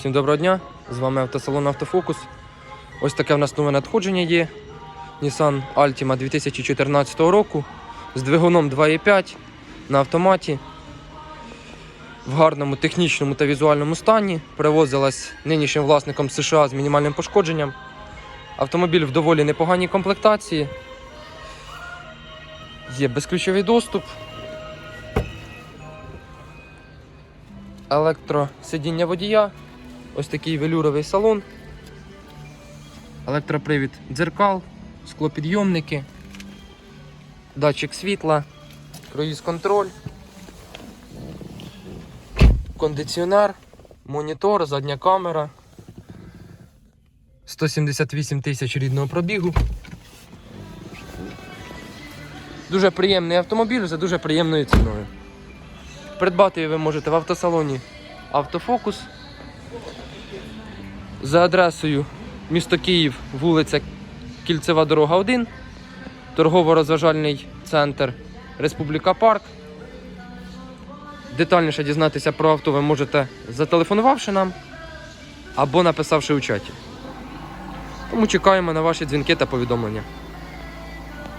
Всім доброго дня! З вами автосалон Автофокус. Ось таке в нас нове надходження є. Nissan Altima 2014 року з двигуном 2.5 на автоматі. В гарному технічному та візуальному стані. Привозилась нинішнім власником США з мінімальним пошкодженням. Автомобіль в доволі непоганій комплектації. Є безключовий доступ. Електросидіння водія. Ось такий велюровий салон. Електропривід дзеркал, склопідйомники, датчик світла, круїз контроль, кондиціонер, монітор, задня камера. 178 тисяч рідного пробігу. Дуже приємний автомобіль за дуже приємною ціною. Придбати ви можете в автосалоні Автофокус за адресою місто Київ, вулиця Кільцева дорога 1, торгово-розважальний центр Республіка Парк. Детальніше дізнатися про авто ви можете зателефонувавши нам або написавши у чаті. Тому чекаємо на ваші дзвінки та повідомлення.